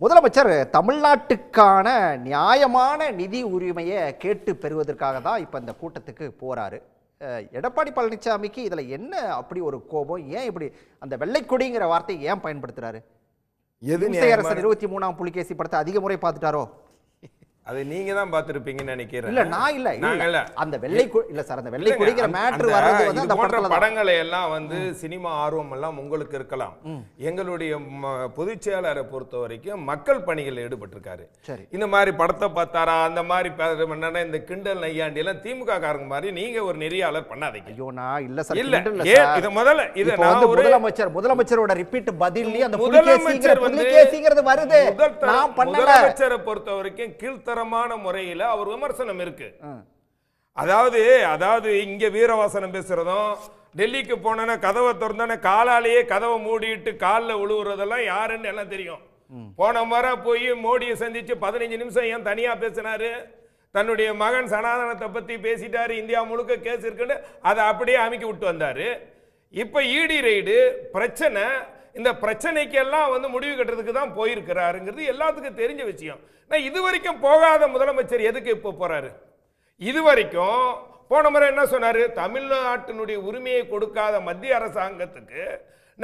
முதலமைச்சர் தமிழ்நாட்டுக்கான நியாயமான நிதி உரிமையை கேட்டு பெறுவதற்காக தான் இப்போ இந்த கூட்டத்துக்கு போறாரு. அஹ், எடப்பாடி பழனிசாமிக்கு இதுல என்ன அப்படி ஒரு கோபம்? ஏன் இப்படி அந்த வெள்ளைக்கொடிங்கிற வார்த்தையை ஏன் பயன்படுத்துறாரு? எது நியாயமான- இருபத்தி மூணாம் புலிகேசி படத்தை அதிக முறை பார்த்துட்டாரோ? அது நீங்க தான் பார்த்திருப்பீங்கன்னு நினைக்கிறேன். இல்ல நான் இல்ல. அந்த வெள்ளை இல்ல சார் அந்த வெள்ளை மேட்ரு அந்த வர்றது வந்து அந்த படத்துல படங்களை எல்லாம் வந்து சினிமா ஆர்வம் எல்லாம் உங்களுக்கு இருக்கலாம். எங்களுடைய பொதுச் செயலாளரை பொறுத்த வரைக்கும் மக்கள் பணிகளில் ஈடுபட்டிருக்காரு. இந்த மாதிரி படத்தை பார்த்தாரா அந்த மாதிரி என்னன்னா இந்த கிண்டல் நையாண்டி எல்லாம் திமுக காரங்க மாதிரி நீங்க ஒரு நெறியாளர் பண்ணாதீங்க. ஐயோ நான் இல்ல சார் இல்ல. இது முதல்ல இது நான் ஒரு முதலமைச்சர் முதலமைச்சரோட ரிப்பீட் பதில்லி அந்த முதலமைச்சர் வந்து வருது. நான் பண்ணல. முதலமைச்சரை பொறுத்த வரைக்கும் கீழ்த்தரமான முறையில அவர் விமர்சனம் இருக்கு. அதாவது அதாவது இங்க வீரவாசனம் பேசுறதும் டெல்லிக்கு போனோன்னா கதவை திறந்தோன்னே காலாலேயே கதவை மூடிட்டு காலில் விழுவுறதெல்லாம் யாருன்னு எல்லாம் தெரியும். போன முறை போய் மோடியை சந்திச்சு பதினஞ்சு நிமிஷம் ஏன் தனியா பேசினாரு? தன்னுடைய மகன் சனாதனத்தை பத்தி பேசிட்டாரு இந்தியா முழுக்க கேஸ் இருக்குன்னு அதை அப்படியே அமைக்கி விட்டு வந்தாரு. இப்ப இடி ரைடு பிரச்சனை இந்த பிரச்சனைக்கெல்லாம் வந்து முடிவு கட்டுறதுக்கு தான் போயிருக்கிறாருங்கிறது எல்லாத்துக்கும் தெரிஞ்ச விஷயம். நான் இது வரைக்கும் போகாத முதலமைச்சர் எதுக்கு இப்போ போறாரு? இது வரைக்கும் போன முறை என்ன சொன்னாரு? தமிழ்நாட்டினுடைய உரிமையை கொடுக்காத மத்திய அரசாங்கத்துக்கு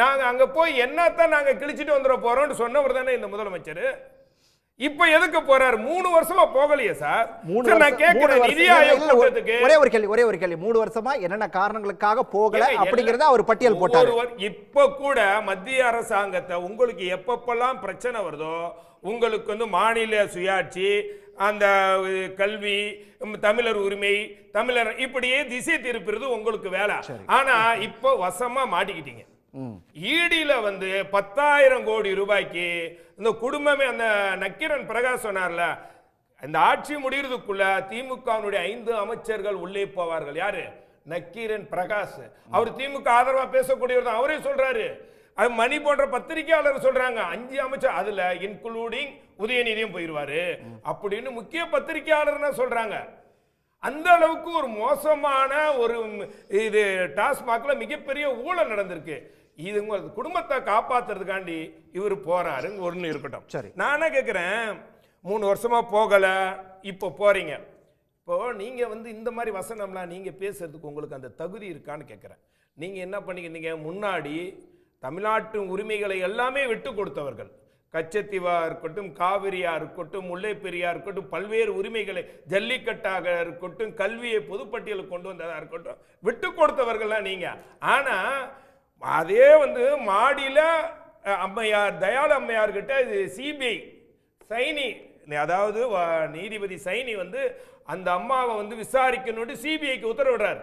நாங்கள் அங்கே போய் என்னத்தான் நாங்கள் கிழிச்சிட்டு வந்துட போறோம்னு சொன்னவர் தானே இந்த முதலமைச்சர்? இப்ப எதுக்கு போறாரு? மூணு வருஷமா போகலையே சார். மூணு நான் கேட்கிறேன் நிதி ஆயோக் ஒரு- ஒரே கேள்வி ஒரே ஒரு கேள்வி. மூணு வருஷமா என்னென்ன காரணங்களுக்காக போகல அப்படிங்கறத அவர் பட்டியல் போட்டாரு. இப்ப கூட மத்திய அரசாங்கத்தை உங்களுக்கு எப்பப்பெல்லாம் பிரச்சனை வருதோ உங்களுக்கு வந்து மாநில சுயாட்சி அந்த கல்வி தமிழர் உரிமை தமிழர் இப்படியே திசை திருப்புறது உங்களுக்கு வேலை. ஆனா இப்போ வசமா மாட்டிக்கிட்டீங்க. ஈடியில வந்து பத்தாயிரம் கோடி ரூபாய்க்கு இந்த குடும்பமே அந்த நக்கீரன் பிரகாஷ் சொன்னார்ல இந்த ஆட்சி முடிகிறதுக்குள்ள திமுகவினுடைய ஐந்து அமைச்சர்கள் உள்ளே போவார்கள். யாரு? நக்கீரன் பிரகாஷ். அவர் திமுக ஆதரவா பேசக்கூடியவர் தான். அவரே சொல்றாரு. அது மணி போன்ற பத்திரிகையாளர் சொல்றாங்க. அஞ்சு அமைச்சர் அதுல இன்க்ளூடிங் உதயநிதியும் போயிருவாரு. அப்படின்னு முக்கிய பத்திரிகையாளர் சொல்றாங்க. அந்த அளவுக்கு ஒரு மோசமான ஒரு இது டாஸ்மாக்ல மிகப்பெரிய ஊழல் நடந்திருக்கு. இது உங்க குடும்பத்தை காப்பாத்துறதுக்காண்டி இவர் போறாரு ஒண்ணு இருக்கட்டும். சரி. நான் கேட்கிறேன் மூணு வருஷமா போகல இப்போ போறீங்க. இப்போ நீங்க வந்து இந்த மாதிரி வசனம்லாம் நீங்க பேசுறதுக்கு உங்களுக்கு அந்த தகுதி இருக்கான்னு கேட்கிறேன் நீங்க என்ன பண்ணிக்கிறீங்க முன்னாடி தமிழ்நாட்டு உரிமைகளை எல்லாமே விட்டு கொடுத்தவர்கள். கச்சத்தீவா இருக்கட்டும் காவிரியா இருக்கட்டும் முல்லை பெரியா இருக்கட்டும் பல்வேறு உரிமைகளை ஜல்லிக்கட்டாக இருக்கட்டும் கல்வியை பொதுப்பட்டியலுக்கு கொண்டு வந்ததா இருக்கட்டும் விட்டு கொடுத்தவர்கள்லாம் நீங்க. ஆனா அதே வந்து மாடியில் அம்மையார் தயாள அம்மையார் கிட்ட இது சிபிஐ சைனி அதாவது நீதிபதி சைனி வந்து அந்த அம்மாவை வந்து விசாரிக்கணும்னு சிபிஐக்கு உத்தரவிடுறார்.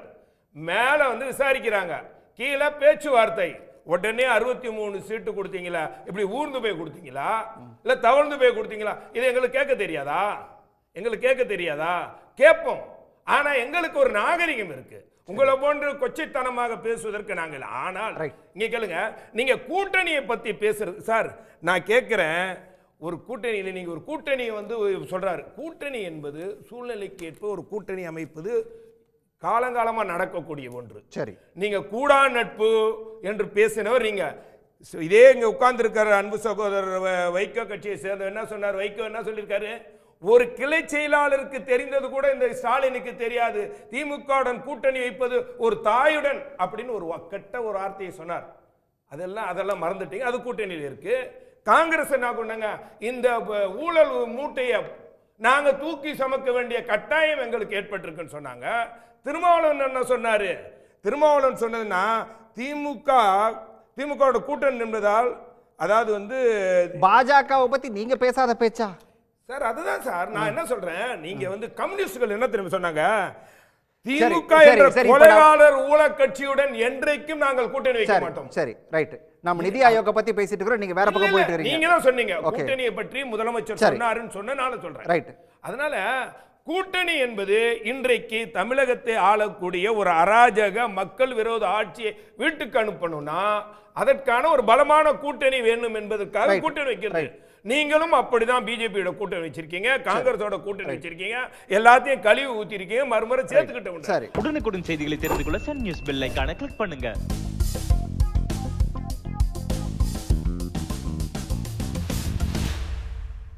மேலே வந்து விசாரிக்கிறாங்க. கீழே பேச்சுவார்த்தை. உடனே அறுபத்தி மூணு சீட்டு கொடுத்தீங்களா? இப்படி ஊர்ந்து போய் கொடுத்தீங்களா? இல்லை தவழ்ந்து போய் கொடுத்தீங்களா? இது எங்களுக்கு கேட்க தெரியாதா? எங்களுக்கு கேட்க தெரியாதா? கேட்போம். ஆனால் எங்களுக்கு ஒரு நாகரிகம் இருக்குது உங்களை போன்று கொச்சைத்தனமாக பேசுவதற்கு நாங்கள் ஆனால். இங்க கேளுங்க நீங்க கூட்டணியை பத்தி பேசுறது சார் நான் கேட்கிறேன் ஒரு கூட்டணியில் நீங்க ஒரு கூட்டணியை வந்து சொல்றாரு. கூட்டணி என்பது சூழ்நிலைக்கு ஏற்ப ஒரு கூட்டணி அமைப்பது காலங்காலமா நடக்கக்கூடிய ஒன்று. சரி. நீங்க கூடா நட்பு என்று பேசினவர் நீங்க. சு- இதே இங்க உட்கார்ந்து இருக்கிற அன்பு சகோதரர் வைகோ கட்சியை சேர்ந்தவர் என்ன சொன்னார்? வைகோ என்ன சொல்லியிருக்காரு? ஒரு கிளை செயலாளருக்கு தெரிந்தது கூட இந்த ஸ்டாலினுக்கு தெரியாது. திமுகவுடன் கூட்டணி வைப்பது ஒரு தாயுடன் அப்படின்னு ஒரு கெட்ட ஒரு வார்த்தையை சொன்னார். அதெல்லாம் அதெல்லாம் மறந்துட்டீங்க. அது கூட்டணியில் இருக்கு. காங்கிரஸ் என்ன பண்ணாங்க? இந்த ஊழல் மூட்டையை நாங்கள் தூக்கி சுமக்க வேண்டிய கட்டாயம் எங்களுக்கு ஏற்பட்டிருக்குன்னு சொன்னாங்க. திருமாவளவன் என்ன சொன்னாரு? திருமாவளவன் சொன்னதுன்னா திமுக திமுகவோட கூட்டணி நின்றதால் அதாவது வந்து பாஜகவை பத்தி நீங்க பேசாத பேச்சா? சார் அதுதான் சார் நான் என்ன சொல்றேன்? நீங்க வந்து கம்யூனிஸ்டுகள் என்ன தெரியுமா சொன்னாங்க? திமுக என்ற நான்- கொலைகாரர் ஊழல் கட்சியுடன் என்றைக்கும் நாங்கள் கூட்டணி வைக்க மாட்டோம். சரி ரைட் நம்ம நிதி ஆயோக பத்தி பேசிட்டு இருக்கிறோம் நீங்க வேற பக்கம் போயிட்டு இருக்கீங்க. நீங்க தான் சொன்னீங்க. கூட்டணியை பற்றி முதலமைச்சர் சரி. சொன்னாருன்னு சொன்னனால சொல்றேன். ரைட் அதனால கூட்டணி என்பது இன்றைக்கு தமிழகத்தை ஆளக்கூடிய ஒரு அராஜக மக்கள் விரோத ஆட்சியை வீட்டுக்கு அனுப்பணும்னா அதற்கான ஒரு பலமான கூட்டணி வேணும் என்பதற்காக. கூட்டணி வைக்கிறது. நீங்களும் அப்படிதான் பிஜேபியோட கூட்டணி வச்சிருக்கீங்க காங்கிரஸோட கூட்டணி வச்சிருக்கீங்க எல்லாத்தையும் கழிவு ஊத்திருக்கீங்க மறுமுறை சேர்த்துக்கிட்ட சரி. உடனுக்குடன் செய்திகளை தெரிந்து கொள்ள சன் நியூஸ் பெல் ஐகானை கிளிக் பண்ணுங்க.